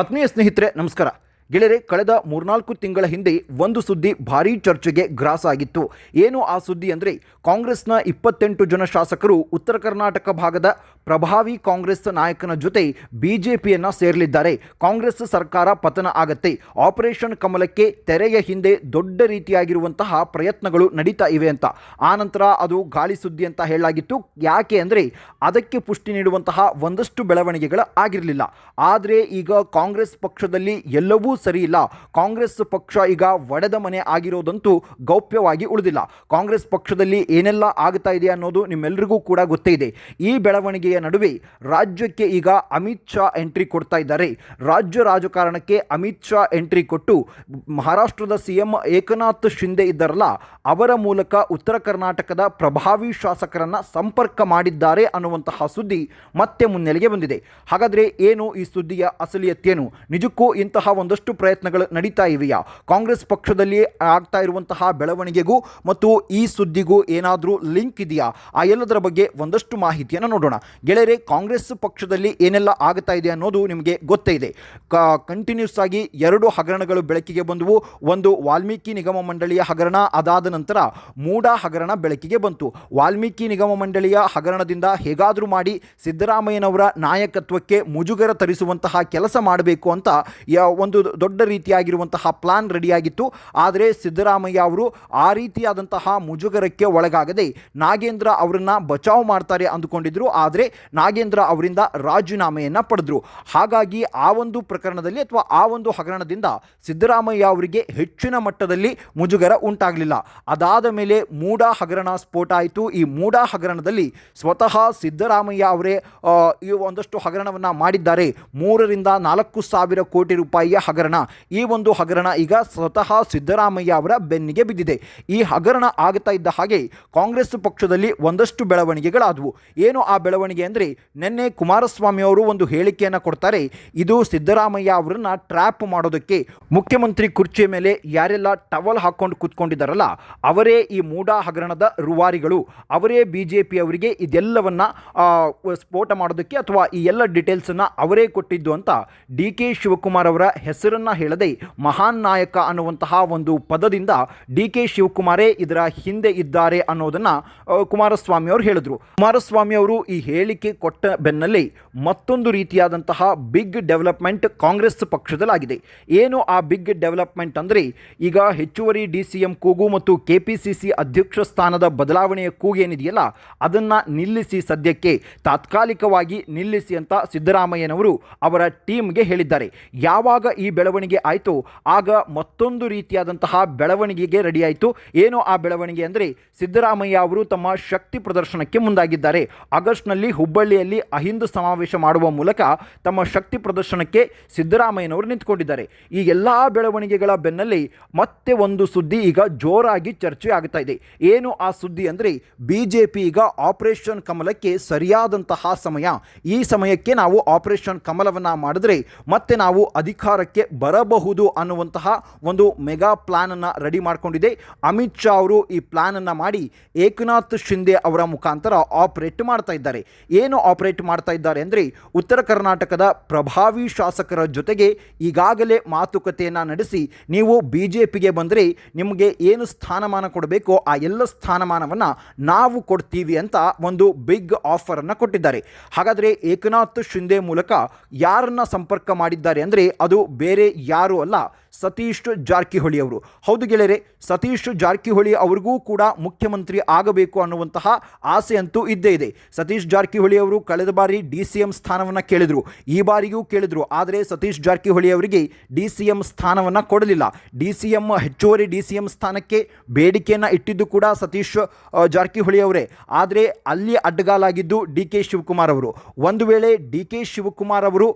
ಆತ್ಮೀಯ ಸ್ನೇಹಿತರೆ, ನಮಸ್ಕಾರ. ಗೆಳೆಯರೆ, ಕಳೆದ ಮೂರ್ನಾಲ್ಕು ತಿಂಗಳ ಹಿಂದೆ ಒಂದು ಸುದ್ದಿ ಭಾರೀ ಚರ್ಚೆಗೆ ಗ್ರಾಸ ಆಗಿತ್ತು. ಏನು ಆ ಸುದ್ದಿ ಅಂದರೆ, ಕಾಂಗ್ರೆಸ್ನ ಇಪ್ಪತ್ತೆಂಟು ಜನ ಶಾಸಕರು ಉತ್ತರ ಕರ್ನಾಟಕ ಭಾಗದ ಪ್ರಭಾವಿ ಕಾಂಗ್ರೆಸ್ ನಾಯಕನ ಜೊತೆ ಬಿಜೆಪಿಯನ್ನು ಸೇರಲಿದ್ದಾರೆ. ಕಾಂಗ್ರೆಸ್ ಸರ್ಕಾರ ಪತನ ಆಗತ್ತೆ. ಆಪರೇಷನ್ ಕಮಲಕ್ಕೆ ತೆರೆಯ ಹಿಂದೆ ದೊಡ್ಡ ರೀತಿಯಾಗಿರುವಂತಹ ಪ್ರಯತ್ನಗಳು ನಡೀತಾ ಇವೆ ಅಂತ. ಆನಂತರ ಅದು ಗಾಳಿ ಸುದ್ದಿ ಅಂತ ಹೇಳಲಾಗಿತ್ತು. ಯಾಕೆ ಅಂದರೆ ಅದಕ್ಕೆ ಪುಷ್ಟಿ ನೀಡುವಂತಹ ಒಂದಷ್ಟು ಬೆಳವಣಿಗೆಗಳು ಆಗಿರಲಿಲ್ಲ. ಆದರೆ ಈಗ ಕಾಂಗ್ರೆಸ್ ಪಕ್ಷದಲ್ಲಿ ಎಲ್ಲವೂ ಸರಿಯಿಲ್ಲ. ಕಾಂಗ್ರೆಸ್ ಪಕ್ಷ ಈಗ ಒಡೆದ ಮನೆ ಆಗಿರೋದಂತೂ ಗೌಪ್ಯವಾಗಿ ಉಳಿದಿಲ್ಲ. ಕಾಂಗ್ರೆಸ್ ಪಕ್ಷದಲ್ಲಿ ಏನೆಲ್ಲ ಆಗ್ತಾ ಇದೆ ಅನ್ನೋದು ನಿಮ್ಮೆಲ್ಲರಿಗೂ ಕೂಡ ಗೊತ್ತೇ ಇದೆ. ಈ ಬೆಳವಣಿಗೆಯ ನಡುವೆ ರಾಜ್ಯಕ್ಕೆ ಈಗ ಅಮಿತ್ ಶಾ ಎಂಟ್ರಿ ಕೊಡ್ತಾ ಇದ್ದಾರೆ. ರಾಜ್ಯ ರಾಜಕಾರಣಕ್ಕೆ ಅಮಿತ್ ಶಾ ಎಂಟ್ರಿ ಕೊಟ್ಟು ಮಹಾರಾಷ್ಟ್ರದ ಸಿಎಂ ಏಕನಾಥ್ ಶಿಂದೆ ಇದ್ದಾರಲ್ಲ, ಅವರ ಮೂಲಕ ಉತ್ತರ ಕರ್ನಾಟಕದ ಪ್ರಭಾವಿ ಶಾಸಕರನ್ನ ಸಂಪರ್ಕ ಮಾಡಿದ್ದಾರೆ ಅನ್ನುವಂತಹ ಸುದ್ದಿ ಮತ್ತೆ ಮುನ್ನೆಲೆಗೆ ಬಂದಿದೆ. ಹಾಗಾದರೆ ಏನು ಈ ಸುದ್ದಿಯ ಅಸಲಿಯತ್ತೇನು? ನಿಜಕ್ಕೂ ಇಂತಹ ಒಂದಷ್ಟು ಪ್ರಯತ್ನಗಳು ನಡೀತಾ ಇವೆಯಾ? ಕಾಂಗ್ರೆಸ್ ಪಕ್ಷದಲ್ಲಿ ಆಗ್ತಾ ಇರುವಂತಹ ಬೆಳವಣಿಗೆಗೂ ಮತ್ತು ಈ ಸುದ್ದಿಗೂ ಏನಾದರೂ ಲಿಂಕ್ ಇದೆಯಾ? ಆ ಎಲ್ಲದರ ಬಗ್ಗೆ ಒಂದಷ್ಟು ಮಾಹಿತಿಯನ್ನು ನೋಡೋಣ. ಗೆಳೆಯರೆ, ಕಾಂಗ್ರೆಸ್ ಪಕ್ಷದಲ್ಲಿ ಏನೆಲ್ಲ ಆಗ್ತಾ ಇದೆ ಅನ್ನೋದು ನಿಮಗೆ ಗೊತ್ತೇ ಇದೆ. ಕಂಟಿನ್ಯೂಸ್ ಆಗಿ ಎರಡು ಹಗರಣಗಳು ಬೆಳಕಿಗೆ ಬಂದವು. ಒಂದು ವಾಲ್ಮೀಕಿ ನಿಗಮ ಮಂಡಳಿಯ ಹಗರಣ, ಅದಾದ ನಂತರ ಮೂಡ ಹಗರಣ ಬೆಳಕಿಗೆ ಬಂತು. ವಾಲ್ಮೀಕಿ ನಿಗಮ ಮಂಡಳಿಯ ಹಗರಣದಿಂದ ಹೇಗಾದರೂ ಮಾಡಿ ಸಿದ್ದರಾಮಯ್ಯನವರ ನಾಯಕತ್ವಕ್ಕೆ ಮುಜುಗರ ತರಿಸುವಂತಹ ಕೆಲಸ ಮಾಡಬೇಕು ಅಂತ ಒಂದು ದೊಡ್ಡ ರೀತಿಯಾಗಿರುವಂತಹ ಪ್ಲಾನ್ ರೆಡಿಯಾಗಿತ್ತು ಆದರೆ ಸಿದ್ದರಾಮಯ್ಯ ಅವರು ಆ ರೀತಿಯಾದಂತಹ ಮುಜುಗರಕ್ಕೆ ಒಳಗಾಗದೆ ನಾಗೇಂದ್ರ ಅವರನ್ನು ಬಚಾವ್ ಮಾಡ್ತಾರೆ ಅಂದುಕೊಂಡಿದ್ರು. ಆದರೆ ನಾಗೇಂದ್ರ ಅವರಿಂದ ರಾಜೀನಾಮೆಯನ್ನು ಪಡೆದ್ರು. ಹಾಗಾಗಿ ಆ ಒಂದು ಪ್ರಕರಣದಲ್ಲಿ ಅಥವಾ ಆ ಒಂದು ಹಗರಣದಿಂದ ಸಿದ್ದರಾಮಯ್ಯ ಅವರಿಗೆ ಹೆಚ್ಚಿನ ಮಟ್ಟದಲ್ಲಿ ಮುಜುಗರ ಉಂಟಾಗಲಿಲ್ಲ. ಅದಾದ ಮೇಲೆ ಮೂಡ ಹಗರಣ ಸ್ಫೋಟ ಆಯಿತು. ಈ ಮೂಡ ಹಗರಣದಲ್ಲಿ ಸ್ವತಃ ಸಿದ್ದರಾಮಯ್ಯ ಅವರೇ ಈ ಒಂದಷ್ಟು ಹಗರಣವನ್ನು ಮಾಡಿದ್ದಾರೆ. ಮೂರರಿಂದ ನಾಲ್ಕು ಸಾವಿರ ಕೋಟಿ ರೂಪಾಯಿಯ ಹಗರಣ. ಈ ಒಂದು ಹಗರಣ ಈಗ ಸ್ವತಃ ಸಿದ್ದರಾಮಯ್ಯ ಅವರ ಬೆನ್ನಿಗೆ ಬಿದ್ದಿದೆ. ಈ ಹಗರಣ ಆಗ್ತಾ ಇದ್ದ ಹಾಗೆ ಕಾಂಗ್ರೆಸ್ ಪಕ್ಷದಲ್ಲಿ ಒಂದಷ್ಟು ಬೆಳವಣಿಗೆಗಳಾದವು. ಏನು ಆ ಬೆಳವಣಿಗೆ? ಅಂದರೆ ನಿನ್ನೆ ಕುಮಾರಸ್ವಾಮಿ ಅವರು ಒಂದು ಹೇಳಿಕೆಯನ್ನು ಕೊಡ್ತಾರೆ. ಇದು ಸಿದ್ದರಾಮಯ್ಯ ಅವರನ್ನ ಟ್ರ್ಯಾಪ್ ಮಾಡೋದಕ್ಕೆ ಮುಖ್ಯಮಂತ್ರಿ ಕುರ್ಚಿಯ ಮೇಲೆ ಯಾರೆಲ್ಲ ಟವಲ್ ಹಾಕ್ಕೊಂಡು ಕೂತ್ಕೊಂಡಿದ್ದಾರಲ್ಲ, ಅವರೇ ಈ ಮೂಡಾ ಹಗರಣದ ರೂವಾರಿಗಳು. ಅವರೇ ಬಿ ಜೆ ಪಿ ಅವರಿಗೆ ಇದೆಲ್ಲವನ್ನ ಸ್ಫೋಟ ಮಾಡೋದಕ್ಕೆ ಅಥವಾ ಈ ಎಲ್ಲ ಡೀಟೇಲ್ಸನ್ನು ಅವರೇ ಕೊಟ್ಟಿದ್ದು ಅಂತ ಡಿ ಕೆ ಶಿವಕುಮಾರ್ ಅವರ ಹೆಸರನ್ನು ಹೇಳದೆ ಮಹಾನ್ ನಾಯಕ ಅನ್ನುವಂತಹ ಒಂದು ಪದದಿಂದ ಡಿ ಕೆ ಶಿವಕುಮಾರೇ ಇದರ ಹಿಂದೆ ಇದ್ದಾರೆ ಅನ್ನೋದನ್ನು ಕುಮಾರಸ್ವಾಮಿ ಅವರು ಹೇಳಿದರು. ಕುಮಾರಸ್ವಾಮಿ ಅವರು ಈ ಹೇಳಿಕೆ ಕೊಟ್ಟ ಬೆನ್ನಲ್ಲೇ ಮತ್ತೊಂದು ರೀತಿಯಾದಂತಹ ಬಿಗ್ ಡೆವಲಪ್ಮೆಂಟ್ ಕಾಂಗ್ರೆಸ್ ಪಕ್ಷದಲ್ಲಾಗಿದೆ. ಏನು ಆ ಬಿಗ್ ಡೆವಲಪ್ಮೆಂಟ್ ಅಂದರೆ, ಈಗ ಹೆಚ್ಚುವರಿ ಡಿ ಸಿ ಕೂಗು ಮತ್ತು ಕೆ ಪಿ ಸಿ ಸಿ ಅಧ್ಯಕ್ಷ ಸ್ಥಾನದ ಬದಲಾವಣೆಯ ಕೂಗು ಏನಿದೆಯಲ್ಲ, ಅದನ್ನು ನಿಲ್ಲಿಸಿ ಸದ್ಯಕ್ಕೆ, ತಾತ್ಕಾಲಿಕವಾಗಿ ನಿಲ್ಲಿಸಿ ಅಂತ ಸಿದ್ದರಾಮಯ್ಯನವರು ಅವರ ಟೀಮ್ಗೆ ಹೇಳಿದ್ದಾರೆ. ಯಾವಾಗ ಈ ಬೆಳವಣಿಗೆ ಆಯಿತು, ಆಗ ಮತ್ತೊಂದು ರೀತಿಯಾದಂತಹ ಬೆಳವಣಿಗೆಗೆ ರೆಡಿಯಾಯಿತು ಏನು ಆ ಬೆಳವಣಿಗೆ ಅಂದರೆ, ಸಿದ್ದರಾಮಯ್ಯ ಅವರು ತಮ್ಮ ಶಕ್ತಿ ಪ್ರದರ್ಶನಕ್ಕೆ ಮುಂದಾಗಿದ್ದಾರೆ. ಆಗಸ್ಟ್ನಲ್ಲಿ ಹುಬ್ಬಳ್ಳಿಯಲ್ಲಿ ಅಹಿಂದು ಸಮಾವೇಶ ಮಾಡುವ ಮೂಲಕ ತಮ್ಮ ಶಕ್ತಿ ಪ್ರದರ್ಶನಕ್ಕೆ ಸಿದ್ದರಾಮಯ್ಯನವರು ನಿಂತ್ಕೊಂಡಿದ್ದಾರೆ. ಈ ಎಲ್ಲ ಬೆಳವಣಿಗೆಗಳ ಬೆನ್ನಲ್ಲಿ ಮತ್ತೆ ಒಂದು ಸುದ್ದಿ ಈಗ ಜೋರಾಗಿ ಚರ್ಚೆ ಆಗ್ತಾ ಇದೆ. ಏನು ಆ ಸುದ್ದಿ ಅಂದರೆ ಬಿ ಜೆ ಪಿ ಈಗ ಆಪರೇಷನ್ ಕಮಲಕ್ಕೆ ಸರಿಯಾದಂತಹ ಸಮಯ. ಈ ಸಮಯಕ್ಕೆ ನಾವು ಆಪರೇಷನ್ ಕಮಲವನ್ನು ಮಾಡಿದ್ರೆ ಮತ್ತೆ ನಾವು ಅಧಿಕಾರಕ್ಕೆ ಬರಬಹುದು ಅನ್ನುವಂತಹ ಒಂದು ಮೆಗಾ ಪ್ಲಾನನ್ನು ರೆಡಿ ಮಾಡಿಕೊಂಡಿದೆ. ಅಮಿತ್ ಶಾ ಅವರು ಈ ಪ್ಲಾನನ್ನು ಮಾಡಿ ಏಕನಾಥ್ ಶಿಂದೆ ಅವರ ಮುಖಾಂತರ ಆಪರೇಟ್ ಮಾಡ್ತಾ ಇದ್ದಾರೆ. ಏನು ಆಪರೇಟ್ ಮಾಡ್ತಾ ಇದ್ದಾರೆ ಅಂದರೆ ಉತ್ತರ ಕರ್ನಾಟಕದ ಪ್ರಭಾವಿ ಶಾಸಕರ ಜೊತೆಗೆ ಈಗಾಗಲೇ ಮಾತುಕತೆಯನ್ನು ನಡೆಸಿ ನೀವು ಬಿ ಜೆ ಪಿಗೆ ಬಂದರೆ ನಿಮಗೆ ಏನು ಸ್ಥಾನಮಾನ ಕೊಡಬೇಕೋ ಆ ಎಲ್ಲ ಸ್ಥಾನಮಾನವನ್ನು ನಾವು ಕೊಡ್ತೀವಿ ಅಂತ ಒಂದು ಬಿಗ್ ಆಫರನ್ನು ಕೊಟ್ಟಿದ್ದಾರೆ. ಹಾಗಾದರೆ ಏಕನಾಥ್ ಶಿಂದೆ ಮೂಲಕ ಯಾರನ್ನ ಸಂಪರ್ಕ ಮಾಡಿದ್ದಾರೆ ಅಂದರೆ ಅದು ಬೇರೆ ಯಾರೂ ಅಲ್ಲ ಸತೀಶ್ ಜಾರಕಿಹೊಳಿ ಅವರು. ಹೌದು ಗೆಳೆಯರೆ, ಸತೀಶ್ ಜಾರಕಿಹೊಳಿ ಅವ್ರಿಗೂ ಕೂಡ ಮುಖ್ಯಮಂತ್ರಿ ಆಗಬೇಕು ಅನ್ನುವಂತಹ ಆಸೆ ಅಂತೂ ಇದ್ದೇ ಇದೆ. ಸತೀಶ್ ಜಾರಕಿಹೊಳಿ ಅವರು ಕಳೆದ ಬಾರಿ ಡಿ ಸಿ ಎಂ ಸ್ಥಾನವನ್ನು ಕೇಳಿದರು. ಈ ಬಾರಿಯೂ ಕೇಳಿದರು. ಆದರೆ ಸತೀಶ್ ಜಾರಕಿಹೊಳಿ ಅವರಿಗೆ ಡಿ ಸಿ ಎಂ ಸ್ಥಾನವನ್ನು ಕೊಡಲಿಲ್ಲ. ಡಿ ಸಿ ಎಂ ಹೆಚ್ಚುವರಿ ಡಿ ಸಿ ಎಂ ಸ್ಥಾನಕ್ಕೆ ಬೇಡಿಕೆಯನ್ನು ಇಟ್ಟಿದ್ದು ಕೂಡ ಸತೀಶ್ ಜಾರಕಿಹೊಳಿ ಅವರೇ. ಆದರೆ ಅಲ್ಲಿ ಅಡ್ಡಗಾಲಾಗಿದ್ದು ಡಿ ಕೆ ಶಿವಕುಮಾರ್ ಅವರು. ಒಂದು ವೇಳೆ ಡಿ ಕೆ ಶಿವಕುಮಾರ್ ಅವರು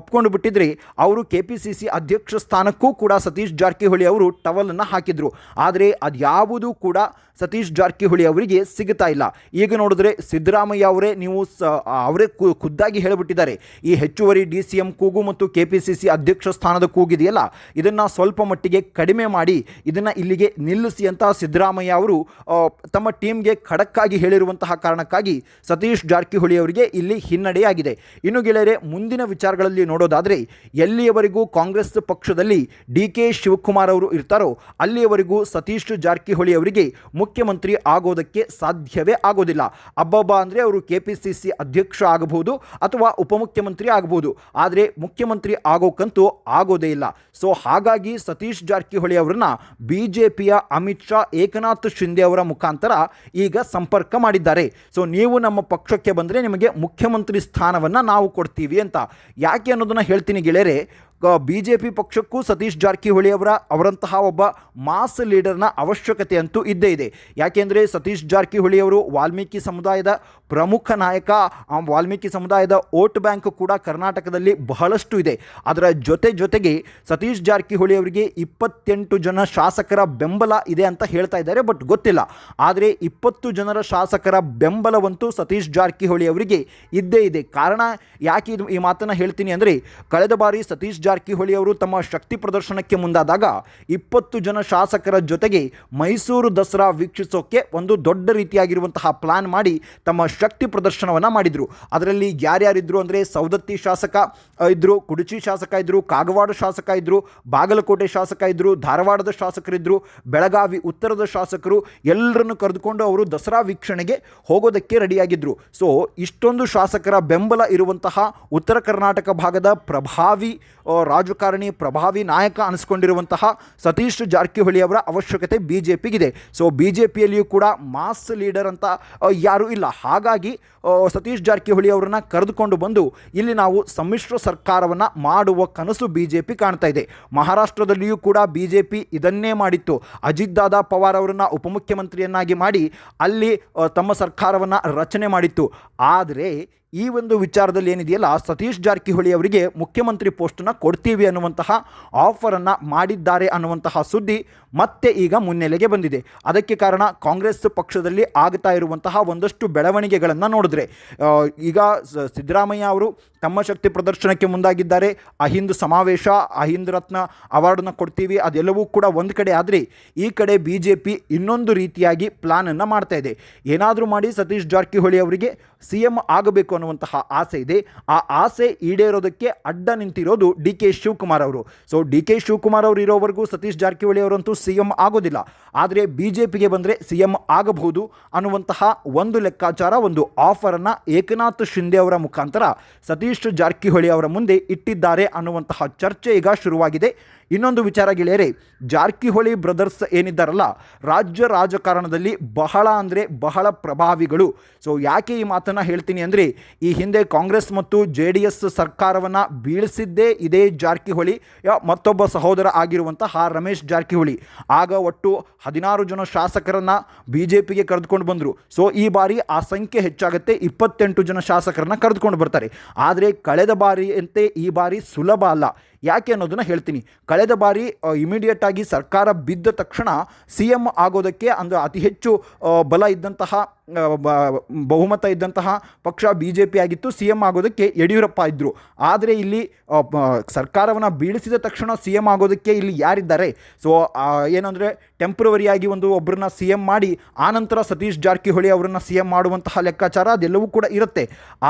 ಒಪ್ಕೊಂಡು ಬಿಟ್ಟಿದ್ರೆ ಅವರು ಕೆ ಪಿ ಸಿ ಸಿ ಅಧ್ಯಕ್ಷ ಸ್ಥಾನಕ್ಕೂ ಕೂಡ ಸತೀಶ್ ಜಾರಕಿಹೊಳಿ ಅವರು ಟವಲನ್ನು ಹಾಕಿದರು. ಆದರೆ ಅದ್ಯಾವುದೂ ಕೂಡ ಸತೀಶ್ ಜಾರಕಿಹೊಳಿ ಅವರಿಗೆ ಸಿಗ್ತಾ ಇಲ್ಲ. ಈಗ ನೋಡಿದ್ರೆ ಸಿದ್ದರಾಮಯ್ಯ ಅವರೇ ನೀವು ಸ, ಅವರೇ ಖುದ್ದಾಗಿ ಹೇಳಿಬಿಟ್ಟಿದ್ದಾರೆ. ಈ ಹೆಚ್ಚುವರಿ ಡಿ ಸಿ ಎಂ ಕೂಗು ಮತ್ತು ಕೆ ಪಿ ಸಿ ಸಿ ಅಧ್ಯಕ್ಷ ಸ್ಥಾನದ ಕೂಗಿದೆಯಲ್ಲ? ಇದನ್ನು ಸ್ವಲ್ಪ ಮಟ್ಟಿಗೆ ಕಡಿಮೆ ಮಾಡಿ, ಇದನ್ನು ಇಲ್ಲಿಗೆ ನಿಲ್ಲಿಸಿ ಅಂತ ಸಿದ್ದರಾಮಯ್ಯ ಅವರು ತಮ್ಮ ಟೀಮ್ಗೆ ಖಡಕ್ಕಾಗಿ ಹೇಳಿರುವಂತಹ ಕಾರಣಕ್ಕಾಗಿ ಸತೀಶ್ ಜಾರಕಿಹೊಳಿ ಅವರಿಗೆ ಇಲ್ಲಿ ಹಿನ್ನಡೆಯಾಗಿದೆ. ಇನ್ನು ಗೆಳೆಯರೆ, ಮುಂದಿನ ವಿಚಾರಗಳಲ್ಲಿ ನೋಡೋದಾದರೆ, ಎಲ್ಲಿಯವರೆಗೂ ಕಾಂಗ್ರೆಸ್ ಪಕ್ಷದಲ್ಲಿ ಡಿ ಕೆ ಶಿವಕುಮಾರ್ ಅವರು ಇರ್ತಾರೋ, ಅಲ್ಲಿಯವರೆಗೂ ಸತೀಶ್ ಜಾರಕಿಹೊಳಿ ಅವರಿಗೆ ಮುಖ್ಯಮಂತ್ರಿ ಆಗೋದಕ್ಕೆ ಸಾಧ್ಯವೇ ಆಗೋದಿಲ್ಲ. ಅಬ್ಬಬ್ಬ ಅಂದರೆ ಅವರು ಕೆ ಪಿ ಸಿ ಸಿ ಅಧ್ಯಕ್ಷ ಆಗಬಹುದು ಅಥವಾ ಉಪಮುಖ್ಯಮಂತ್ರಿ ಆಗಬಹುದು. ಆದರೆ ಮುಖ್ಯಮಂತ್ರಿ ಆಗೋಕ್ಕಂತೂ ಆಗೋದೇ ಇಲ್ಲ. ಸೊ ಹಾಗಾಗಿ ಸತೀಶ್ ಜಾರಕಿಹೊಳಿ ಅವರನ್ನ ಬಿ ಜೆ ಪಿಯ ಅಮಿತ್ ಶಾ, ಏಕನಾಥ್ ಶಿಂದೆ ಅವರ ಮುಖಾಂತರ ಈಗ ಸಂಪರ್ಕ ಮಾಡಿದ್ದಾರೆ. ಸೊ ನೀವು ನಮ್ಮ ಪಕ್ಷಕ್ಕೆ ಬಂದರೆ ನಿಮಗೆ ಮುಖ್ಯಮಂತ್ರಿ ಸ್ಥಾನವನ್ನು ನಾವು ಕೊಡ್ತೀವಿ ಅಂತ. ಯಾಕೆ ಅನ್ನೋದನ್ನು ಹೇಳ್ತೀನಿ ಗೆಳೆಯರೆ ಬಿ ಜೆ ಪಿ ಪಕ್ಷಕ್ಕೂ ಸತೀಶ್ ಜಾರಕಿಹೊಳಿ ಅವರ, ಅವರಂತಹ ಒಬ್ಬ ಮಾಸ್ ಲೀಡರ್ನ ಅವಶ್ಯಕತೆ ಅಂತೂ ಇದ್ದೇ ಇದೆ. ಯಾಕೆಂದರೆ ಸತೀಶ್ ಜಾರಕಿಹೊಳಿ ಅವರು ವಾಲ್ಮೀಕಿ ಸಮುದಾಯದ ಪ್ರಮುಖ ನಾಯಕ ವಾಲ್ಮೀಕಿ ಸಮುದಾಯದ ವೋಟ್ ಬ್ಯಾಂಕ್ ಕೂಡ ಕರ್ನಾಟಕದಲ್ಲಿ ಬಹಳಷ್ಟು ಇದೆ. ಅದರ ಜೊತೆ ಜೊತೆಗೆ ಸತೀಶ್ ಜಾರಕಿಹೊಳಿ ಅವರಿಗೆ ಇಪ್ಪತ್ತೆಂಟು ಜನ ಶಾಸಕರ ಬೆಂಬಲ ಇದೆ ಅಂತ ಹೇಳ್ತಾ ಇದ್ದಾರೆ, ಬಟ್ ಗೊತ್ತಿಲ್ಲ. ಆದರೆ ಇಪ್ಪತ್ತು ಜನರ ಶಾಸಕರ ಬೆಂಬಲವಂತೂ ಸತೀಶ್ ಜಾರಕಿಹೊಳಿ ಅವರಿಗೆ ಇದ್ದೇ ಇದೆ. ಕಾರಣ ಯಾಕೆ ಈ ಮಾತನ್ನು ಹೇಳ್ತೀನಿ ಅಂದರೆ, ಕಳೆದ ಬಾರಿ ಸತೀಶ್ ಅವರು ತಮ್ಮ ಶಕ್ತಿ ಪ್ರದರ್ಶನಕ್ಕೆ ಮುಂದಾದಾಗ ಇಪ್ಪತ್ತು ಜನ ಶಾಸಕರ ಜೊತೆಗೆ ಮೈಸೂರು ದಸರಾ ವೀಕ್ಷಿಸೋಕೆ ಒಂದು ದೊಡ್ಡ ರೀತಿಯಾಗಿರುವಂತಹ ಪ್ಲಾನ್ ಮಾಡಿ ತಮ್ಮ ಶಕ್ತಿ ಪ್ರದರ್ಶನವನ್ನು ಮಾಡಿದರು. ಅದರಲ್ಲಿ ಯಾರ್ಯಾರಿದ್ರು ಅಂದರೆ ಸೌದತ್ತಿ ಶಾಸಕ ಇದ್ದರು ಕುಡುಚಿ ಶಾಸಕ ಇದ್ದರು ಕಾಗವಾಡ ಶಾಸಕ ಇದ್ದರು ಬಾಗಲಕೋಟೆ ಶಾಸಕ ಇದ್ದರು ಧಾರವಾಡದ ಶಾಸಕರಿದ್ದರು ಬೆಳಗಾವಿ ಉತ್ತರದ ಶಾಸಕರು, ಎಲ್ಲರನ್ನು ಕರೆದುಕೊಂಡು ಅವರು ದಸರಾ ವೀಕ್ಷಣೆಗೆ ಹೋಗೋದಕ್ಕೆ ರೆಡಿಯಾಗಿದ್ದರು ಸೊ, ಇಷ್ಟೊಂದು ಶಾಸಕರ ಬೆಂಬಲ ಇರುವಂತಹ ಉತ್ತರ ಕರ್ನಾಟಕ ಭಾಗದ ಪ್ರಭಾವಿ ರಾಜಕಾರಣಿ, ಪ್ರಭಾವಿ ನಾಯಕ ಅನಿಸ್ಕೊಂಡಿರುವಂತಹ ಸತೀಶ್ ಜಾರಕಿಹೊಳಿ ಅವರ ಅವಶ್ಯಕತೆ ಬಿ ಜೆ ಪಿಗಿದೆ ಸೊ ಬಿ ಜೆ ಪಿಯಲ್ಲಿಯೂ ಕೂಡ ಮಾಸ್ ಲೀಡರ್ ಅಂತ ಯಾರೂ ಇಲ್ಲ. ಹಾಗಾಗಿ ಸತೀಶ್ ಜಾರಕಿಹೊಳಿ ಅವರನ್ನು ಕರೆದುಕೊಂಡು ಬಂದು ಇಲ್ಲಿ ನಾವು ಸಮ್ಮಿಶ್ರ ಸರ್ಕಾರವನ್ನು ಮಾಡುವ ಕನಸು ಬಿ ಜೆ ಪಿ ಕಾಣ್ತಾ ಇದೆ. ಮಹಾರಾಷ್ಟ್ರದಲ್ಲಿಯೂ ಕೂಡ ಬಿ ಜೆ ಪಿ ಇದನ್ನೇ ಮಾಡಿತ್ತು. ಅಜಿತ್ ದಾದಾ ಪವಾರ್ ಅವರನ್ನು ಉಪಮುಖ್ಯಮಂತ್ರಿಯನ್ನಾಗಿ ಮಾಡಿ ಅಲ್ಲಿ ತಮ್ಮ ಸರ್ಕಾರವನ್ನು ರಚನೆ ಮಾಡಿತ್ತು. ಆದರೆ ಈ ಒಂದು ವಿಚಾರದಲ್ಲಿ ಏನಿದೆಯಲ್ಲ, ಸತೀಶ್ ಜಾರಕಿಹೊಳಿ ಅವರಿಗೆ ಮುಖ್ಯಮಂತ್ರಿ ಪೋಸ್ಟನ್ನು ಕೊಡ್ತೀವಿ ಅನ್ನುವಂತಹ ಆಫರನ್ನು ಮಾಡಿದ್ದಾರೆ ಅನ್ನುವಂತಹ ಸುದ್ದಿ ಮತ್ತೆ ಈಗ ಮುನ್ನೆಲೆಗೆ ಬಂದಿದೆ. ಅದಕ್ಕೆ ಕಾರಣ ಕಾಂಗ್ರೆಸ್ ಪಕ್ಷದಲ್ಲಿ ಆಗ್ತಾ ಇರುವಂತಹ ಒಂದಷ್ಟು ಬೆಳವಣಿಗೆಗಳನ್ನು ನೋಡಿದ್ರೆ ಈಗ ಸಿದ್ದರಾಮಯ್ಯ ಅವರು ತಮ್ಮ ಶಕ್ತಿ ಪ್ರದರ್ಶನಕ್ಕೆ ಮುಂದಾಗಿದ್ದಾರೆ. ಅಹಿಂದ್ ಸಮಾವೇಶ, ಅಹಿಂದ್ ರತ್ನ ಅವಾರ್ಡನ್ನು ಕೊಡ್ತೀವಿ, ಅದೆಲ್ಲವೂ ಕೂಡ ಒಂದು ಕಡೆ ಆದರೆ ಈ ಕಡೆ ಬಿ ಇನ್ನೊಂದು ರೀತಿಯಾಗಿ ಪ್ಲಾನನ್ನು ಮಾಡ್ತಾ ಇದೆ. ಏನಾದರೂ ಮಾಡಿ ಸತೀಶ್ ಜಾರಕಿಹೊಳಿ ಅವರಿಗೆ ಸಿ ಎಂ ಆಗಬೇಕು ಅನ್ನುವಂತಹ ಆಸೆ ಇದೆ. ಆ ಆಸೆ ಈಡೇರೋದಕ್ಕೆ ಅಡ್ಡ ನಿಂತಿರೋದು ಡಿ ಕೆ ಶಿವಕುಮಾರ್ ಅವರು. ಸೊ ಡಿ ಕೆ ಶಿವಕುಮಾರ್ ಅವರು ಇರೋವರೆಗೂ ಸತೀಶ್ ಜಾರಕಿಹೊಳಿ ಅವರಂತೂ ಸಿ ಎಂ ಆಗೋದಿಲ್ಲ. ಆದರೆ ಬಿ ಜೆ ಪಿಗೆ ಬಂದರೆ ಸಿ ಎಂ ಆಗಬಹುದು ಅನ್ನುವಂತಹ ಒಂದು ಲೆಕ್ಕಾಚಾರ, ಒಂದು ಆಫರನ್ನು ಏಕನಾಥ್ ಶಿಂದೆ ಅವರ ಮುಖಾಂತರ ಸತೀಶ್ ಜಾರಕಿಹೊಳಿ ಅವರ ಮುಂದೆ ಇಟ್ಟಿದ್ದಾರೆ ಅನ್ನುವಂತಹ ಚರ್ಚೆ ಈಗ ಶುರುವಾಗಿದೆ. ಇನ್ನೊಂದು ವಿಚಾರ ಗೆಳೆಯರೆ, ಜಾರಕಿಹೊಳಿ ಬ್ರದರ್ಸ್ ಏನಿದ್ದಾರಲ್ಲ, ರಾಜ್ಯ ರಾಜಕಾರಣದಲ್ಲಿ ಬಹಳ ಅಂದರೆ ಬಹಳ ಪ್ರಭಾವಿಗಳು. ಸೊ ಯಾಕೆ ಈ ಮಾತನ್ನು ಹೇಳ್ತೀನಿ ಅಂದರೆ, ಈ ಹಿಂದೆ ಕಾಂಗ್ರೆಸ್ ಮತ್ತು ಜೆ ಡಿ ಎಸ್ ಸರ್ಕಾರವನ್ನು ಬೀಳಿಸಿದ್ದೇ ಇದೇ ಜಾರಕಿಹೊಳಿ ಮತ್ತೊಬ್ಬ ಸಹೋದರ ಆಗಿರುವಂತಹ ರಮೇಶ್ ಜಾರಕಿಹೊಳಿ. ಆಗ ಒಟ್ಟು ಹದಿನಾರು ಜನ ಶಾಸಕರನ್ನು ಬಿ ಜೆ ಪಿಗೆ ಕರೆದುಕೊಂಡು ಬಂದರು. ಸೊ ಈ ಬಾರಿ ಆ ಸಂಖ್ಯೆ ಹೆಚ್ಚಾಗುತ್ತೆ. ಇಪ್ಪತ್ತೆಂಟು ಜನ ಶಾಸಕರನ್ನ ಕರೆದುಕೊಂಡು ಬರ್ತಾರೆ. ಆದರೆ, ಕಳೆದ ಬಾರಿಯಂತೆ ಈ ಬಾರಿ ಸುಲಭ ಅಲ್ಲ. ಯಾಕೆ ಅನ್ನೋದನ್ನು ಹೇಳ್ತೀನಿ. ಕಳೆದ ಬಾರಿ ಇಮಿಡಿಯೇಟ್ ಆಗಿ ಸರ್ಕಾರ ಬಿದ್ದ ತಕ್ಷಣ ಸಿ ಎಂ ಆಗೋದಕ್ಕೆ ಅಂದರೆ ಅತಿ ಹೆಚ್ಚು ಬಲ ಇದ್ದಂತಹ ಬಹುಮತ ಇದ್ದಂತಹ ಪಕ್ಷ ಬಿ ಜೆ ಪಿ ಆಗಿತ್ತು. ಸಿ ಎಂ ಆಗೋದಕ್ಕೆ ಯಡಿಯೂರಪ್ಪ ಇದ್ದರು ಆದರೆ ಇಲ್ಲಿ ಸರ್ಕಾರವನ್ನು ಬೀಳಿಸಿದ ತಕ್ಷಣ ಸಿ ಎಂ ಆಗೋದಕ್ಕೆ ಇಲ್ಲಿ ಯಾರಿದ್ದಾರೆ? ಸೊ ಏನಂದರೆ ಟೆಂಪ್ರವರಿಯಾಗಿ ಒಂದು ಒಬ್ಬರನ್ನ ಸಿ ಎಂ ಮಾಡಿ ಆನಂತರ ಸತೀಶ್ ಜಾರಕಿಹೊಳಿ ಅವರನ್ನು ಸಿ ಎಂ ಮಾಡುವಂತಹ ಲೆಕ್ಕಾಚಾರ ಅದೆಲ್ಲವೂ ಕೂಡ ಇರುತ್ತೆ.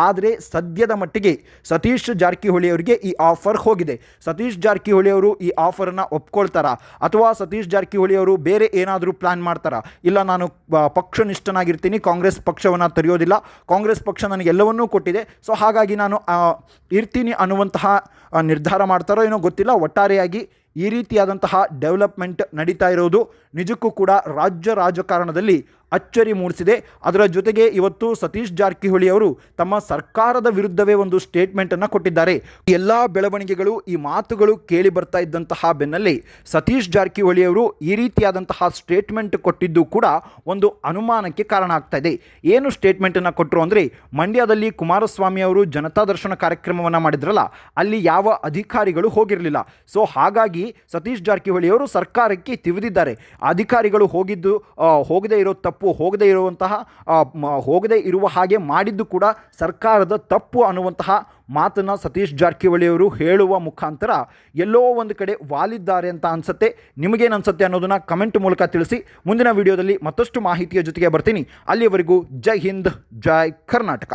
ಆದರೆ ಸದ್ಯದ ಮಟ್ಟಿಗೆ ಸತೀಶ್ ಜಾರಕಿಹೊಳಿ ಅವರಿಗೆ ಈ ಆಫರ್ ಹೋಗಿದೆ. ಸತೀಶ್ ಜಾರಕಿಹೊಳಿ ಅವರು ಈ ಆಫರನ್ನು ಒಪ್ಕೊಳ್ತಾರಾ? ಅಥವಾ ಸತೀಶ್ ಜಾರಕಿಹೊಳಿ ಅವರು ಬೇರೆ ಏನಾದರೂ ಪ್ಲ್ಯಾನ್ ಮಾಡ್ತಾರಾ? ಇಲ್ಲ ನಾನು ಪಕ್ಷ ಪಕ್ಷನಿಷ್ಠನಾಗಿರ್ತೀನಿ, ಕಾಂಗ್ರೆಸ್ ಪಕ್ಷವನ್ನು ತರೆಯೋದಿಲ್ಲ ಕಾಂಗ್ರೆಸ್ ಪಕ್ಷ ನನಗೆ ಎಲ್ಲವನ್ನೂ ಕೊಟ್ಟಿದೆ, ಸೊ ಹಾಗಾಗಿ ನಾನು ಇರ್ತೀನಿ ಅನ್ನುವಂತಹ ನಿರ್ಧಾರ ಮಾಡ್ತಾರೋ ಏನೋ ಗೊತ್ತಿಲ್ಲ, ಒಟ್ಟಾರೆಯಾಗಿ ಈ ರೀತಿಯಾದಂತಹ ಡೆವಲಪ್ಮೆಂಟ್ ನಡೀತಾ ಇರೋದು ನಿಜಕ್ಕೂ ಕೂಡ ರಾಜ್ಯ ರಾಜಕಾರಣದಲ್ಲಿ ಅಚ್ಚರಿ ಮೂಡಿಸಿದೆ. ಅದರ ಜೊತೆಗೆ ಇವತ್ತು ಸತೀಶ್ ಜಾರಕಿಹೊಳಿ ಅವರು ತಮ್ಮ ಸರ್ಕಾರದ ವಿರುದ್ಧವೇ ಒಂದು ಸ್ಟೇಟ್ಮೆಂಟನ್ನು ಕೊಟ್ಟಿದ್ದಾರೆ. ಎಲ್ಲ ಬೆಳವಣಿಗೆಗಳು ಈ ಮಾತುಗಳು ಕೇಳಿ ಬರ್ತಾ ಇದ್ದಂತಹ ಬೆನ್ನಲ್ಲೇ ಸತೀಶ್ ಜಾರಕಿಹೊಳಿ ಅವರು ಈ ರೀತಿಯಾದಂತಹ ಸ್ಟೇಟ್ಮೆಂಟ್ ಕೊಟ್ಟಿದ್ದು ಕೂಡ ಒಂದು ಅನುಮಾನಕ್ಕೆ ಕಾರಣ ಆಗ್ತಾ ಇದೆ. ಏನು ಸ್ಟೇಟ್ಮೆಂಟನ್ನು ಕೊಟ್ಟರು ಅಂದರೆ ಮಂಡ್ಯದಲ್ಲಿ ಕುಮಾರಸ್ವಾಮಿ ಅವರು ಜನತಾ ದರ್ಶನ ಕಾರ್ಯಕ್ರಮವನ್ನು ಮಾಡಿದ್ರಲ್ಲ, ಅಲ್ಲಿ ಯಾವ ಅಧಿಕಾರಿಗಳು ಹೋಗಿರಲಿಲ್ಲ. ಸೊ ಹಾಗಾಗಿ ಸತೀಶ್ ಜಾರಕಿಹೊಳಿ ಅವರು ಸರ್ಕಾರಕ್ಕೆ ತಿವಿದಿದ್ದಾರೆ. ಅಧಿಕಾರಿಗಳು ಹೋಗಿದ್ದು ಹೋಗದೇ ಇರೋ ತಪ್ಪು, ಹೋಗದೇ ಇರುವಂತಹ ಹೋಗದೇ ಇರುವ ಹಾಗೆ ಮಾಡಿದ್ದು ಕೂಡ ಸರ್ಕಾರದ ತಪ್ಪು ಅನ್ನುವಂತಹ ಮಾತನ್ನು ಸತೀಶ್ ಜಾರಕಿಹೊಳಿ ಅವರು ಹೇಳುವ ಮುಖಾಂತರ ಎಲ್ಲೋ ಒಂದು ಕಡೆ ವಾಲಿದ್ದಾರೆ ಅಂತ ಅನ್ಸುತ್ತೆ. ನಿಮಗೇನು ಅನ್ಸುತ್ತೆ ಅನ್ನೋದನ್ನ ಕಮೆಂಟ್ ಮೂಲಕ ತಿಳಿಸಿ. ಮುಂದಿನ ವಿಡಿಯೋದಲ್ಲಿ ಮತ್ತಷ್ಟು ಮಾಹಿತಿಯ ಜೊತೆಗೆ ಬರ್ತೀನಿ. ಅಲ್ಲಿಯವರೆಗೂ ಜೈ ಹಿಂದ್, ಜೈ ಕರ್ನಾಟಕ.